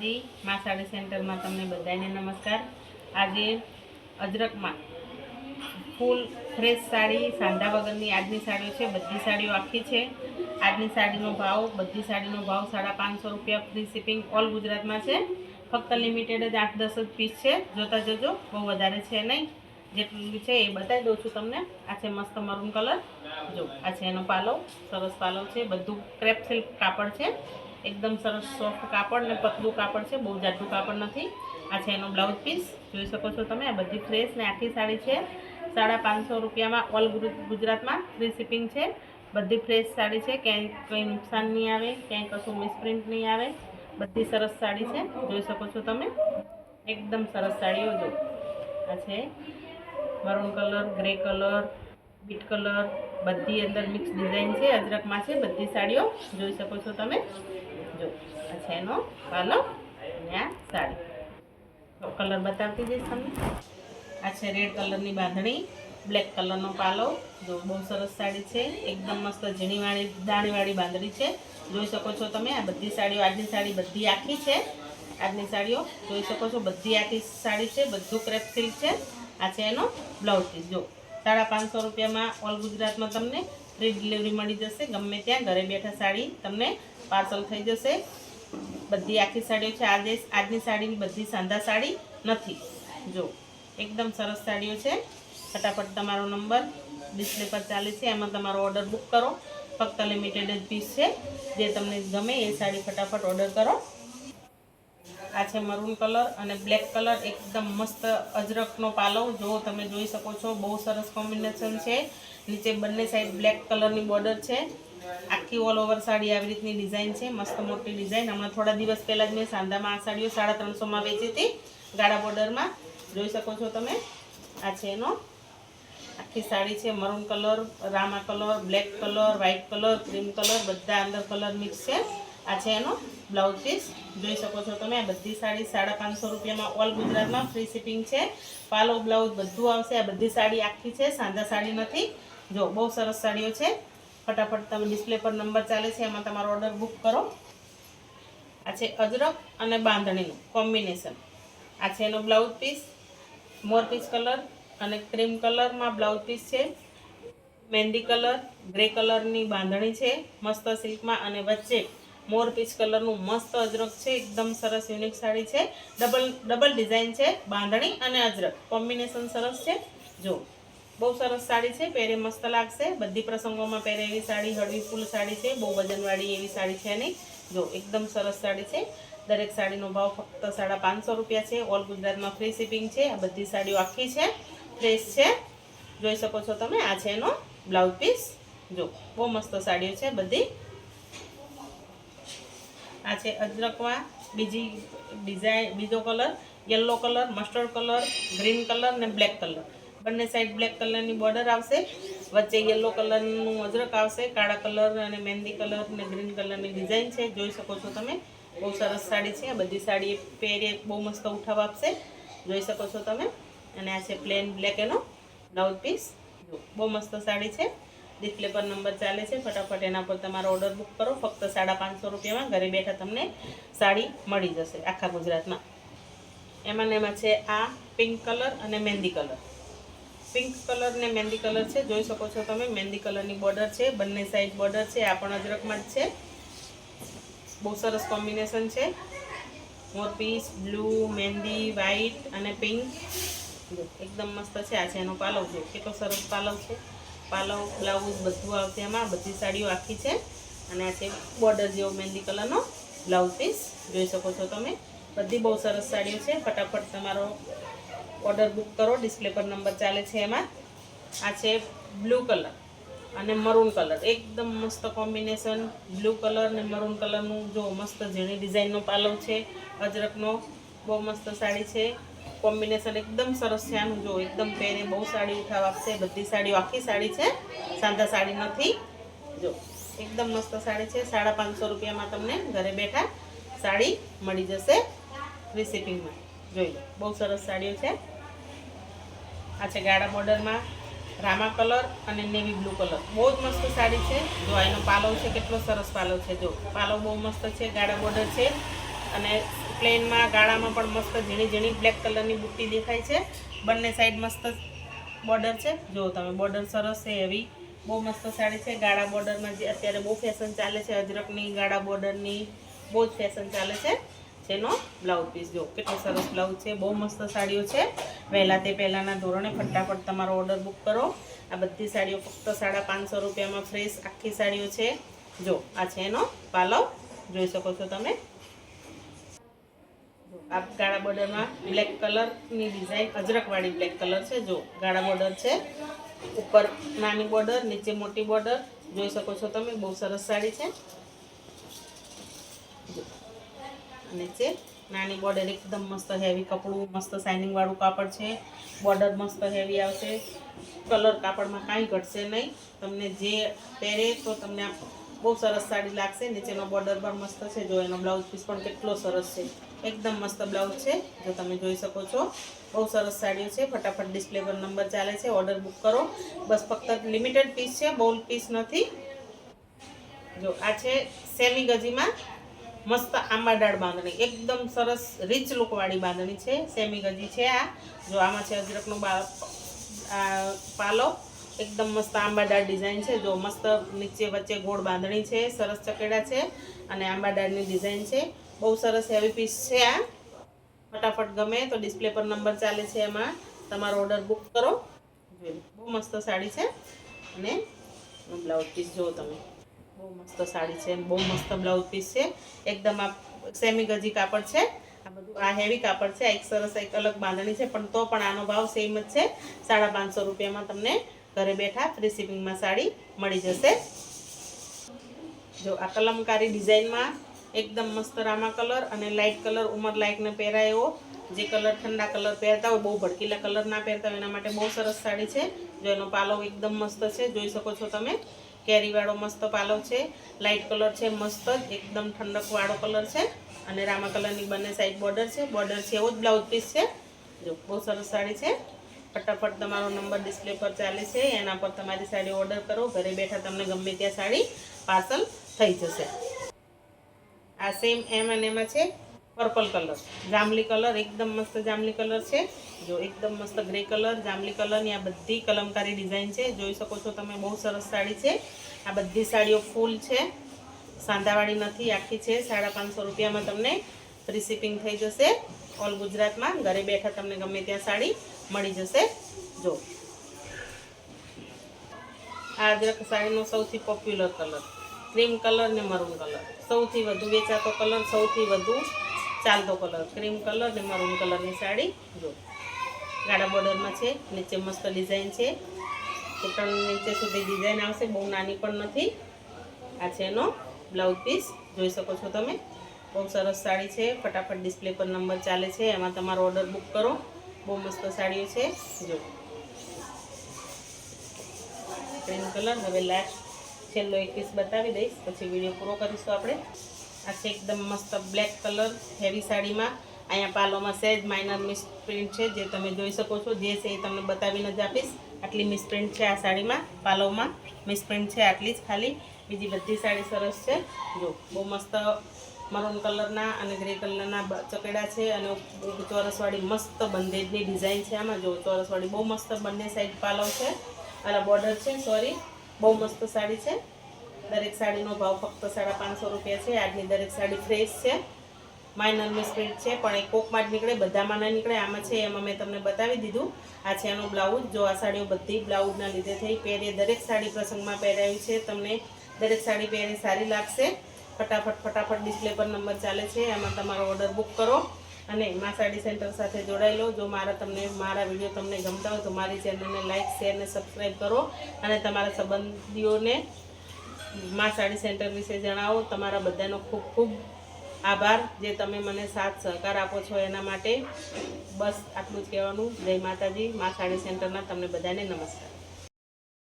માતાજી મા સાડી સેન્ટરમાં તમને બધાને નમસ્કાર. આજે અજરકમાં ફૂલ, ફ્રેશ સાડી, સાંધા વગરની આજની સાડીઓ છે, બધી સાડીઓ આખી છે. આજની સાડીનો ભાવ, બધી સાડીનો ભાવ સાડા પાંચસો રૂપિયા ફ્રી શિપિંગ ઓલ ગુજરાતમાં છે. ફક્ત લિમિટેડ જ આઠ દસ જ પીસ છે. જોતા જજો, બહુ વધારે છે નહીં. જેટલું છે એ બતાવી દઉં છું તમને. આ છે મસ્ત મરૂન કલર જો, આ છે એનો પાલવ, સરસ પાલવ છે. બધું ક્રેપ સિલ્ક કાપડ છે. એકદમ સરસ સોફ્ટ કાપડ ને પતલું કાપડ છે, બહુ જાડું કાપડ નથી. આ છે એનો બ્લાઉઝ પીસ. જોઈ શકો છો તમે, આ બધી ફ્રેશ ને આખી સાડી છે. સાડા પાંચસો રૂપિયામાં ઓલ ગુજરાતમાં ફ્રી શિપિંગ છે. બધી ફ્રેશ સાડી છે, ક્યાંય કંઈ નુકસાન નહીં આવે, ક્યાંય કશું મિસપ્રિન્ટ નહીં આવે. બધી સરસ સાડી છે. જોઈ શકો છો તમે, એકદમ સરસ સાડીઓ જો. આ છે maroon colour grey colour beet colour બધી અંદર મિક્સ ડિઝાઇન છે અજરકમાં છે બધી સાડીઓ. જોઈ શકો છો તમે. જો, આ છે એનો પાલો અને આ સાડી. કલર બતાવતી જઈશ તમને. આ રેડ કલરની બાંધણી, બ્લેક કલરનો પાલો. જો, બહુ સરસ સાડી છે. એકદમ મસ્ત ઝીણીવાળી, દાણીવાળી બાંધણી છે. જોઈ શકો છો તમે, આ બધી સાડીઓ, આજની સાડી બધી આખી છે. આજની સાડીઓ જોઈ શકો છો, બધી આખી સાડી છે, બધું ક્રેપ સિલ્ક છે. આ છે એનો બ્લાઉઝ પીસ જો, સાડા પાંચસો રૂપિયામાં ઓલ ગુજરાતમાં તમને ફ્રી ડિલિવરી મળી જશે. ગમે ત્યાં ઘરે બેઠા સાડી તમને પાર્સલ થઈ જશે. બધી આખી સાડીઓ છે. આજે આજની સાડીની બધી સાંધા સાડી નથી. જો, એકદમ સરસ સાડીઓ છે. ફટાફટ તમારો નંબર ડિસ્પ્લે પર ચાલે છે. એમાં તમારો ઓર્ડર બુક કરો. ફક્ત લિમિટેડ જ પીસ છે. જે તમને ગમે એ સાડી ફટાફટ ઓર્ડર કરો. આ છે મરૂન કલર અને બ્લેક કલર. એકદમ મસ્ત અજરકનો પાલવ. જો તમે જોઈ શકો છો, બહુ સરસ કોમ્બિનેશન છે. નીચે બંને સાઈડ બ્લેક કલરની બોર્ડર છે. આખી ઓલ ઓવર સાડી આવી રીતની ડિઝાઇન છે, મસ્ત મોટી ડિઝાઇન હમણાં થોડા દિવસ પહેલાં જ મેં સાંધામાં આ સાડીઓ સાડા ત્રણસોમાં વેચી હતી, ગાળા બોર્ડરમાં જોઈ શકો છો તમે, આ છે એનો. આખી સાડી છે maroon colour Rama colour black colour white colour cream colour બધા અંદર કલર મિક્સ છે. આ છે એનો બ્લાઉઝ પીસ જોઈ શકો છો તમે, આ બધી સાડી સાડા પાંચસો રૂપિયામાં ઓલ ગુજરાતમાં ફ્રી શિપિંગ છે. પાલો બ્લાઉઝ બધું આવશે, આ બધી સાડી આખી છે, સાંધા સાડી નથી. જો, બહુ સરસ સાડીઓ છે. ફટાફટ તમે ડિસ્પ્લે પર નંબર ચાલે છે, એમાં તમારો ઓર્ડર બુક કરો. આ છે અજરક અને બાંધણીનું કોમ્બિનેશન આ છે એનો બ્લાઉઝ પીસ મોર પીસ કલર અને ક્રીમ કલરમાં બ્લાઉઝ પીસ છે. મહેંદી કલર ગ્રે કલરની બાંધણી છે, મસ્ત સિલ્કમાં અને વચ્ચે મોર પીચ કલરનું મસ્ત અજરક છે, એકદમ સરસ યુનિક સાડી છે. ડબલ ડબલ ડિઝાઇન છે, બાંધણી અને અજરક કોમ્બિનેશન સરસ છે. જો બહુ સરસ સાડી છે, પહેરે મસ્ત લાગશે. બધી પ્રસંગોમાં પહેરે એવી સાડી, હળવી ફૂલ સાડી છે, બહુ વજનવાળી એવી સાડી છે નહીં. જો, એકદમ સરસ સાડી છે. દરેક સાડીનો ભાવ ફક્ત સાડા પાંચસો રૂપિયા છે. ઓલ ગુજરાતમાં ફ્રી શિપિંગ છે. આ બધી સાડીઓ આખી છે. ફ્રેશ છે. જોઈ શકો છો તમે, આ છે એનો બ્લાઉઝ પીસ. જો, બહુ મસ્ત સાડીઓ છે બધી. આ છે અજરકમાં બીજી ડિઝાઇન, બીજો colour, yellow colour, mustard colour, green colour ને બ્લેક કલર. બંને સાઈડ બ્લેક કલરની બોર્ડર આવશે. વચ્ચે યલો કલરનું અજરક આવશે, કાળા કલર અને મહેંદી કલર ને ગ્રીન કલરની ડિઝાઇન છે. જોઈ શકો છો તમે. બહુ સરસ સાડી છે. આ બધી સાડી પહેરીએ બહુ મસ્ત ઉઠાવ આપશે. જોઈ શકો છો તમે. અને આ છે પ્લેન બ્લેક એનો બ્લાઉઝ પીસ બહુ મસ્ત સાડી છે. ડિસ્પ્લે પર નંબર ચાલે છે. ફટાફટ એના પર તમારો ઓર્ડર બુક કરો. ફક્ત સાડા પાંચસો રૂપિયામાં ઘરે બેઠા તમને સાડી મળી જશે આખા ગુજરાતમાં. એમાં ને એમાં છે આ પિંક કલર અને મહેંદી કલર પિંક કલર ને મહેંદી કલર છે. જોઈ શકો છો તમે, મહેંદી કલરની બોર્ડર છે. બંને સાઈડ બોર્ડર છે. આ પણ અજરકમાં જ છે. બહુ સરસ કોમ્બિનેશન છે. મોરપીસ બ્લુ મહેંદી વ્હાઈટ અને પિંક એકદમ મસ્ત છે. આ છે એનો પાલવ છે. કેટલો સરસ પાલવ છે. પાલવ, બ્લાઉઝ બધું આવશે એમાં. બધી સાડીઓ આખી છે. અને આ છે બોર્ડર જેવો મહેંદી કલરનો બ્લાઉઝ પીસ જોઈ શકો છો તમે. બધી બહુ સરસ સાડીઓ છે. ફટાફટ તમારો ઓર્ડર બુક કરો ડિસ્પ્લે પર નંબર ચાલે છે એમાં. આ છે બ્લુ કલર અને મરૂન કલર એકદમ મસ્ત કોમ્બિનેશન બ્લુ કલર ને મરૂન કલરનું જો મસ્ત ઝીણી ડિઝાઇનનો પાલવ છે અજરકનો બહુ મસ્ત સાડી છે. કોમ્બિનેશન એકદમ સરસ છે આનું, જો એકદમ પહેરે, બહુ સાડી ઉઠાવ આપશે, બધી સાડીઓ આખી સાડી છે, સાંધા સાડી નથી. જો, એકદમ મસ્ત સાડી છે, સાડા પાંચસો રૂપિયામાં તમને ઘરે બેઠા સાડી મળી જશે ફ્રી શિપિંગમાં જોઈ લો, બહુ સરસ સાડીઓ છે. આ છે ગાળા બોર્ડરમાં રામા કલર અને નેવી બ્લુ કલર. બહુ જ મસ્ત સાડી છે. જો આનો પાલવ છે, કેટલો સરસ પાલવ છે, જો. પાલવ બહુ મસ્ત છે, ગાળા બોર્ડર છે. અને પ્લેનમાં ગાળામાં પણ મસ્ત ઝીણી ઝીણી બ્લેક કલરની બુટ્ટી દેખાય છે. બંને સાઈડ મસ્ત બોર્ડર છે. જો તમે બોર્ડર સરસ છે એવી. બહુ મસ્ત સાડી છે. ગાળા બોર્ડરમાં જે અત્યારે બહુ ફેશન ચાલે છે, અજરકની ગાળા બોર્ડરની. બહુ જ ફેશન ચાલે છે. જેનો બ્લાઉઝ પીસ. જો, કેટલો સરસ બ્લાઉઝ છે, બહુ મસ્ત સાડીઓ છે. વહેલા તે પહેલાંના ધોરણે ફટાફટ તમારો ઓર્ડર બુક કરો. આ બધી સાડીઓ ફક્ત સાડા પાંચસો રૂપિયામાં ફ્રેશ આખી સાડીઓ છે. જો, આ છે એનો પાલવ. જોઈ શકો છો તમે. આ ગાળા બોર્ડરમાં બ્લેક કલરની ડિઝાઇન અજરકવાળી બ્લેક કલર છે. જો, ગાળા બોર્ડર છે. ઉપર નાની બોર્ડર નીચે મોટી બોર્ડર જોઈ શકો છો તમે, બહુ સરસ સાડી છે. નીચે નાની બોર્ડર એકદમ મસ્ત હેવી કપડું, મસ્ત શાઇનિંગવાળું કાપડ છે. બોર્ડર મસ્ત હેવી આવશે. કલર કાપડમાં કાંઈ ઘટશે નહીં. તમને જે પહેરે તો તમને બહુ સરસ સાડી લાગશે. નીચેનો બોર્ડર પણ મસ્ત છે. જો એનો બ્લાઉઝ પીસ પણ કેટલો સરસ છે. એકદમ મસ્ત બ્લાઉઝ છે. જો તમે જોઈ શકો છો. બહુ સરસ સાડીઓ છે. ફટાફટ ડિસ્પ્લે પર નંબર ચાલે છે. ઓર્ડર બુક કરો. બસ ફક્ત લિમિટેડ પીસ છે. બહુ પીસ નથી. જો આ છે સેમી ગજીમાં મસ્ત આંબા દાળ બાંધણી. એકદમ સરસ રીચ લુકવાળી બાંધણી છે. સેમી ગજી છે આ. જો આમાં છે અજરકનો પાલો. એકદમ મસ્ત આંબા દાળ ડિઝાઇન છે. જો મસ્ત નીચે વચ્ચે ગોળ બાંધણી છે. સરસ ચકેડા છે અને આંબા દાળની ડિઝાઇન છે. બહુ સરસ હેવી પીસ છે આ. ફટાફટ ગમે તો ડિસ્પ્લે પર નંબર ચાલે છે એમાં. તમારો ઓર્ડર બુક કરો. જોઈએ બહુ મસ્ત સાડી છે. અને બ્લાઉઝ પીસ જુઓ તમે. બહુ મસ્ત સાડી છે, બહુ મસ્ત બ્લાઉઝ પીસ છે. એકદમ આ સેમી ગજી કાપડ છે. આ બધું, આ હેવી કાપડ છે, આ એક સરસ, એક અલગ બાંધણી છે, પણ તો પણ આનો ભાવ સેમ જ છે. સાડા પાંચસો રૂપિયામાં તમને ઘરે બેઠા ફ્રી શિપિંગમાં સાડી મળી જશે. જો આ કલમકારી ડિઝાઇનમાં એકદમ મસ્ત રામા કલર અને લાઇટ કલર, ઉમર લાયકને પહેરાય એવો. જે કલર ઠંડા કલર પહેરતા હોય, બહુ ભડકીલા કલર ના પહેરતા હોય, એના માટે બહુ સરસ સાડી છે. જો એનો પાલવ એકદમ મસ્ત છે, જોઈ શકો છો તમે. કેરીવાળો મસ્ત પાલો છે. લાઇટ કલર છે, મસ્ત જ, એકદમ ઠંડકવાળો કલર છે. અને રામા કલરની બંને સાઈડ બોર્ડર છે. બોર્ડર છે, એવો જ બ્લાઉઝ પીસ છે. જો, બહુ સરસ સાડી છે. ફટાફટ તમારો નંબર ડિસ્પ્લે પર ચાલે છે. એના પર તમારી સાડી ઓર્ડર કરો. ઘરે બેઠા તમને ગમે ત્યાં સાડી પાર્સલ થઈ જશે. આ સેમ એમ અને એમાં છે. પર્પલ કલર જાંબલી કલર એકદમ મસ્ત જાંબલી કલર છે. જો એકદમ મસ્ત ગ્રે કલર જાંબલી કલરની આ બધી કલમકારી ડિઝાઇન છે. જોઈ શકો છો તમે, બહુ સરસ સાડી છે. આ બધી સાડીઓ ફૂલ છે. સાંધાવાળી નથી, આખી છે. સાડા પાંચસો રૂપિયામાં તમને ફ્રી થઈ જશે. ઓલ ગુજરાતમાં ઘરે બેઠા તમને ગમે ત્યાં સાડી મળી જશે. જો. આ અજરક સાડીનો સૌથી પોપ્યુલર કલર ક્રીમ કલર ને મરૂન કલર સૌથી વધુ વેચાતો કલર સૌથી વધુ ચાલતો કલર ક્રીમ કલર ને મરૂન કલરની સાડી. જો, ગાડા બોર્ડરમાં છે, નીચે મસ્ત ડિઝાઇન છે. ઘૂંટણ નીચે સુધી ડિઝાઇન આવશે, બહુ નાની પણ નથી. આ છે એનો બ્લાઉઝ પીસ જોઈ શકો છો તમે. બહુ સરસ સાડી છે, ફટાફટ ડિસ્પ્લે પર નંબર ચાલે છે, એમાં તમારો ઓર્ડર બુક કરો. બહુ મસ્ત સાડીઓ છે, જો. ક્રીમ કલર, હવે લાસ્ટ છેલ્લો એક પીસ બતાવી દઈશ, પછી વીડિયો પૂરો કરીશું આપણે. આ છે એકદમ મસ્ત બ્લેક કલર હેવી સાડીમાં. અહીંયા પાલોમાં સહેજ માઇનર મિસ પ્રિન્ટ છે, જે તમે જોઈ શકો છો. જે છે એ તમને બતાવીને જ આપીશ. આટલી મિસ પ્રિન્ટ છે આ સાડીમાં પાલોમાં મિસ પ્રિન્ટ છે આટલી જ ખાલી. બીજી બધી સાડી સરસ છે. જો, બહુ મસ્ત મરૂન કલરના અને ગ્રે કલરના ચકેડા છે અને ચોરસવાળી મસ્ત બંધેજની ડિઝાઇન છે આમાં. જો ચોરસવાળી બહુ મસ્ત બંને સાઈડ પાલવ છે. અને બોર્ડર છે સોરી બહુ મસ્ત સાડી છે. દરેક સાડીનો ભાવ ફક્ત સાડા પાંચસો રૂપિયા છે. આજની દરેક સાડી ફ્રેશ છે. માઇનર મિસપ્રિન્ટ છે, પણ એ કોકમાં જ નીકળે, બધામાં ના નીકળે. આમાં છે એમાં મેં તમને બતાવી દીધું. આ છે એનો બ્લાઉઝ. જો આ સાડીઓ બધી બ્લાઉઝના લીધે થઈ, પહેરે દરેક સાડી પ્રસંગમાં પહેરાવી છે. તમને દરેક સાડી પહેરી સારી લાગશે. ફટાફટ ફટાફટ ડિસ્પ્લે પર નંબર ચાલે છે. એમાં તમારો ઓર્ડર બુક કરો અને મા સાડી સેન્ટર સાથે જોડાઈ લો. જો મારા તમને, મારા વીડિયો તમને ગમતા હોય તો મારી ચેનલને લાઇક શેર અને સબસ્ક્રાઈબ કરો અને તમારા સંબંધીઓને મા સાડી સેન્ટર વિશે જણાવો. તમારા બધાનો ખૂબ ખૂબ આભાર જે તમે મને સાથ સહકાર આપો છો એના માટે. બસ આટલું જ કહેવાનું. જય માતાજી. મા સાડી સેન્ટરના તમને બધાને નમસ્કાર.